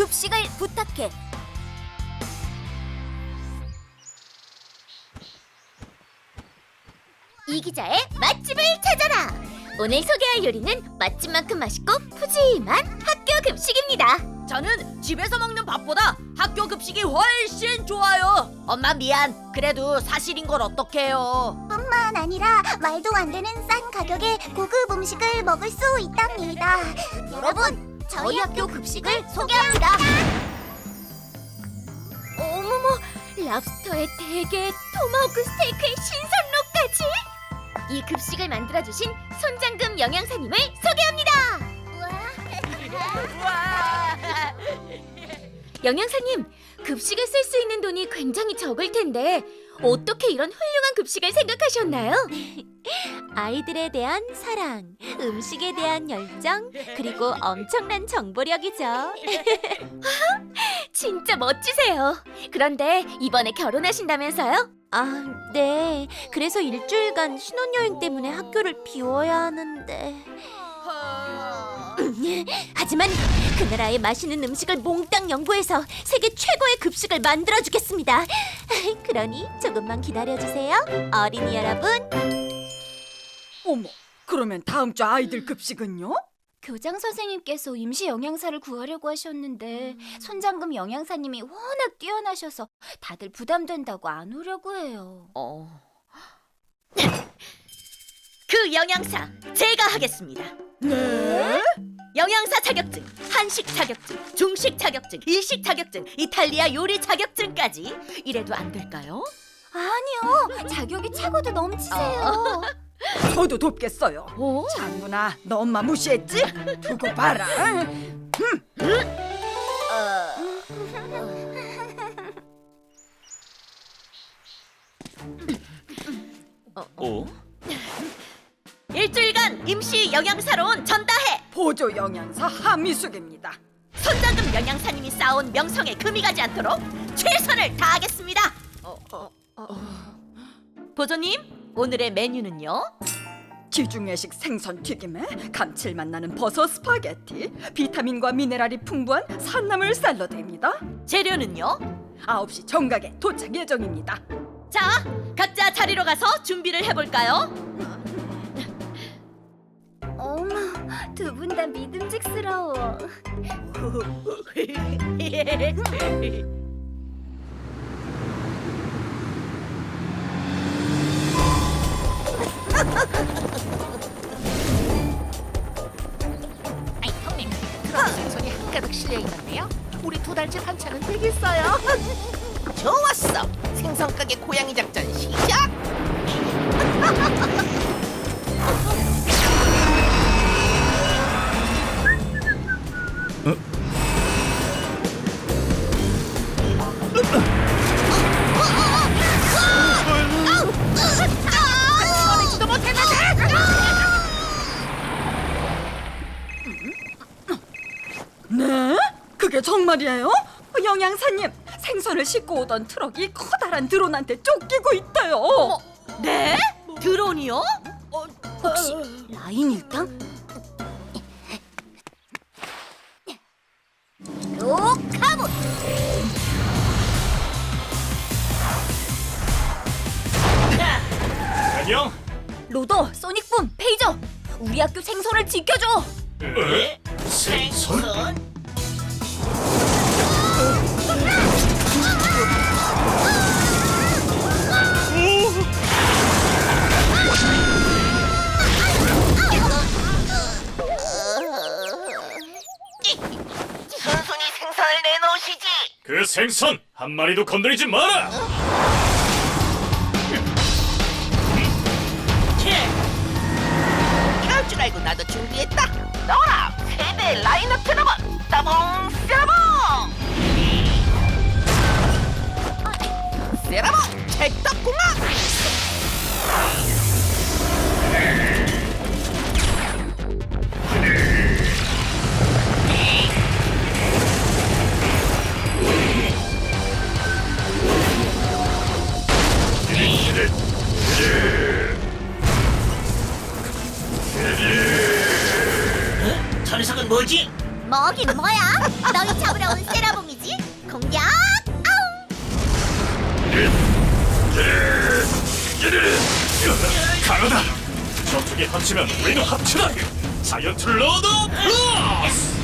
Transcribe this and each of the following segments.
급식을 부탁해. 이 기자의 맛집을 찾아라. 오늘 소개할 요리는 맛집만큼 맛있고 푸짐한 학교 급식입니다. 저는 집에서 먹는 밥보다 학교 급식이 훨씬 좋아요. 엄마 미안. 그래도 사실인 걸 어떡해요. 뿐만 아니라 말도 안 되는 싼 가격에 고급 음식을 먹을 수 있답니다. 여러분, 저희 학교 급식을 소개합니다. 어머머, 랍스터에 대게, 토마호크 스테이크에 신선로까지. 이 급식을 만들어주신 손장금 영양사님을 소개합니다. 영양사님, 급식에 쓸 수 있는 돈이 굉장히 적을 텐데 어떻게 이런 훌륭한 급식을 생각하셨나요? 아이들에 대한 사랑, 음식에 대한 열정, 그리고 엄청난 정보력이죠. 진짜 멋지세요. 그런데 이번에 결혼하신다면서요? 아, 네. 그래서 일주일간 신혼여행 때문에 학교를 비워야 하는데. 하지만 그 나라의 맛있는 음식을 몽땅 연구해서 세계 최고의 급식을 만들어주겠습니다. 그러니 조금만 기다려주세요. 어린이 여러분. 어머, 그러면 다음 주 아이들 급식은요? 교장 선생님께서 임시 영양사를 구하려고 하셨는데 손장금 영양사님이 워낙 뛰어나셔서 다들 부담된다고 안 오려고 해요. 어. 그 영양사 제가 하겠습니다. 네? 영양사 자격증, 한식 자격증, 중식 자격증, 일식 자격증, 이탈리아 요리 자격증까지 이래도 안 될까요? 아니요, 자격이 차고도 넘치세요. 저도 돕겠어요. 어? 장군아, 너 엄마 무시했지? 두고 봐라. 어? 일주일간 임시 영양사로 온 전다해 보조 영양사 하미숙입니다. 손장금 영양사님이 쌓아온 명성에 금이 가지 않도록 최선을 다하겠습니다. 보조님, 오늘의 메뉴는요? 지중해식 생선 튀김에 감칠맛 나는 버섯 스파게티, 비타민과 미네랄이 풍부한 산나물 샐러드입니다. 재료는요? 9시 정각에 도착 예정입니다. 자, 각자 자리로 가서 준비를 해볼까요? 두 분 다 믿음직스러워. 말이에요? 영양사님, 생선을 싣고 오던 트럭이 커다란 드론한테 쫓기고 있대요. 네? 드론이요? 혹시 라인 일당? 로카보 안녕? 로더, 소닉붐, 페이저, 우리 학교 생선을 지켜줘. 에? 생선? 순순히 생선을 내놓으시지. 그 생선 한 마리도 건드리지 마라. 이럴 줄 알고 나도 준비했다. 너라 세대 라인업 트러블 따봉 세라봉. 세라봉 찰떡궁합. 저 녀석은 뭐지? 뭐긴 뭐야? 너희 잡으러 온 세라봉이지? 공격! 강하다. 저쪽에 합치면 우리도 합치다. 자이언트 로드 플러스.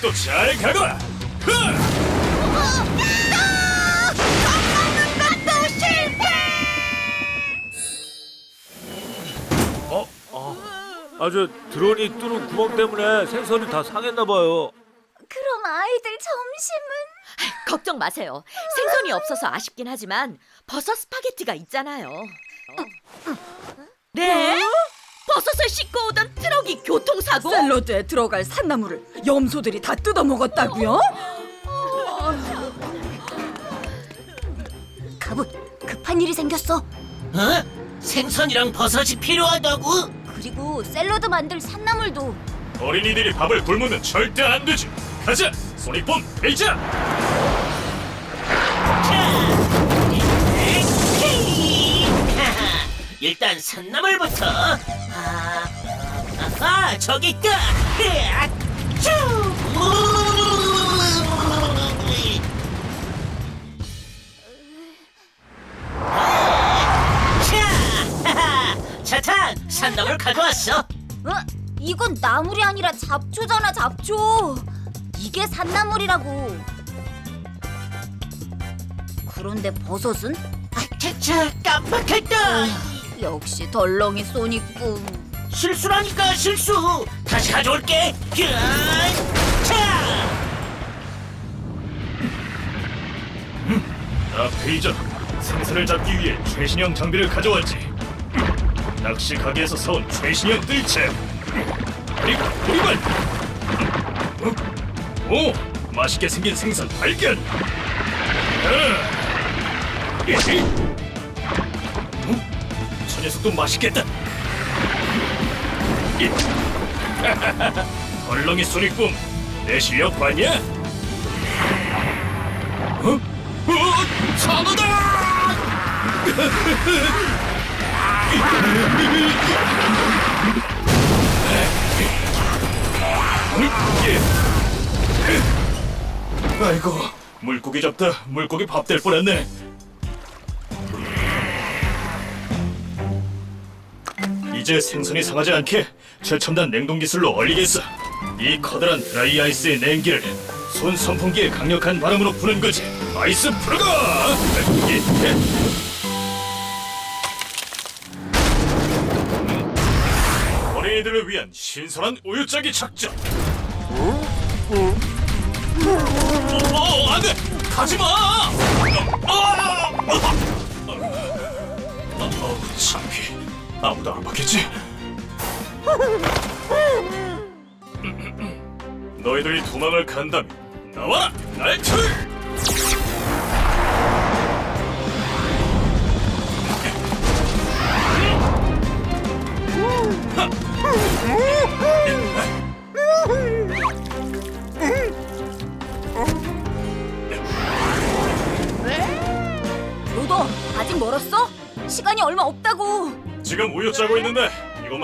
그쪽도 잘 가거라. 흐! 아저 드론이 뚫은 구멍 때문에 생선이 다 상했나 봐요. 그럼 아이들 점심은? 걱정 마세요. 생선이 없어서 아쉽긴 하지만 버섯 스파게티가 있잖아요. 네? 버섯을 싣고 오던 트럭이 교통사고? 샐러드에 들어갈 산나물을 염소들이 다 뜯어 먹었다고요? 가봇, 급한 일이 생겼어. 어? 생선이랑 버섯이 필요하다고? 그리고 샐러드 만들 산나물도 어린이들이 밥을 굶으면 절대 안 되지. 가자, 소닉폼 베이자. 일단 산나물부터. 아, 저기 있다. 으아, 쭈! 자, 하하, 차탄, 산나물 가져왔어. 어? 이건 나물이 아니라 잡초잖아, 잡초. 이게 산나물이라고. 그런데 버섯은 차차, 깜빡했다. 역시 덜렁이 소니꿈. 실수라니까 실수. 다시 가져올게. 으아, 차. 나 베이저. 생선을 잡기 위해 최신형 장비를 가져왔지. 낚시 가게에서 사온 최신형 뜰채. 그리고 보리발. 어? 오, 맛있게 생긴 생선 발견. 아. 저 녀석도 맛있겠다. 이. 헐렁이 소닉붐, 내 실력 봤냐? 어? 어? 장어다! 아이고, 물고기 잡다 물고기 밥 될 뻔했네. 이제 생선이 상하지 않게 최첨단 냉동 기술로 얼리겠어. 이 커다란 드라이 아이스의 냉기를 손 선풍기의 강력한 바람으로 부는 거지. 아이스 프로가! 어린이들을 위한 신선한 우유짜기 작전. 어, 어, 안 돼! 가지 마! 어, 어, 어, 어, 창피. 아 무도 안 봤겠지? 너희들이 도망을 간다면 나와라! 날틀!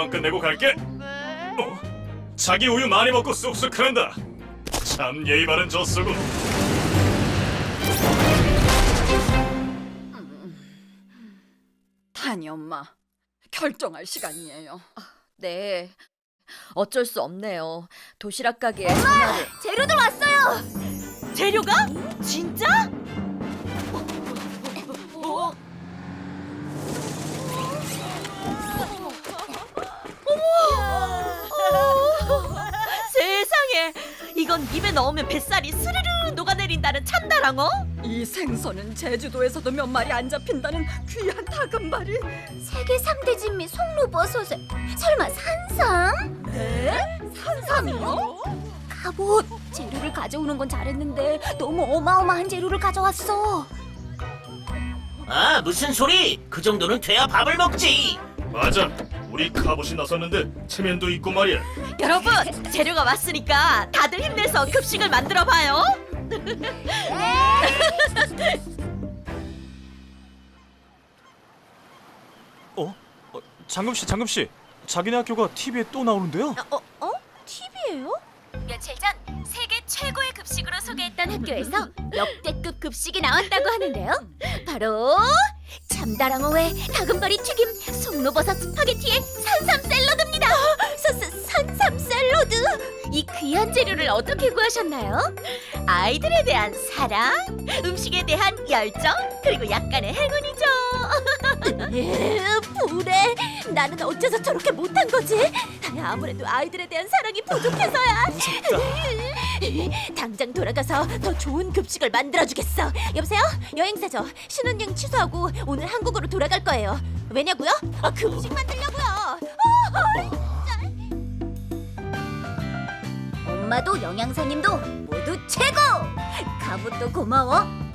이것만 끝내고 갈게. 어? 자기 우유 많이 먹고 쑥쑥하는다. 참 예의 바른 젖소군. 타니 엄마, 결정할 시간이에요. 네. 어쩔 수 없네요. 도시락 가게에 전화를. 재료들 왔어요. 재료가? 진짜? 이건 입에 넣으면 뱃살이 스르르 녹아내린다는 참다랑어? 이 생선은 제주도에서도 몇 마리 안 잡힌다는 귀한 다금발이 세계 3대 진미 송로버섯에 설마 산삼? 네? 산삼이요? 갑옷 재료를 가져오는 건 잘했는데 너무 어마어마한 재료를 가져왔어. 아 무슨 소리? 그 정도는 돼야 밥을 먹지. 맞아. 우리 갑옷이 나섰는데 체면도 있고 말이야. 여러분 재료가 왔으니까 다들 힘내서 급식을 만들어 봐요. 어? 어, 장금 씨, 장금 씨. 자기네 학교가 TV에 또 나오는데요? 어? 어? TV예요? 며칠 전 세계 최고의 급식으로 소개했던 학교에서 역대급 급식이 나왔다고 하는데요. 바로 참다랑어회 다금바리 튀김 송로버섯 스파게티에 산삼 샐러드입니다. 사, 사, 산삼 샐러드? 이 귀한 재료를 어떻게 구하셨나요? 아이들에 대한 사랑, 음식에 대한 열정, 그리고 약간의 행운이죠. 에, 불에 나는 어째서 저렇게 못한 거지? 아무래도 아이들에 대한 사랑이 부족해서야. 당장 돌아가서 더 좋은 급식을 만들어주겠어. 여보세요? 여행사죠. 신혼여행 취소하고 오늘 한국으로 돌아갈 거예요. 왜냐고요? 아, 급식 만들려고요. 엄마도 영양사님도 모두 최고! 가부도 고마워.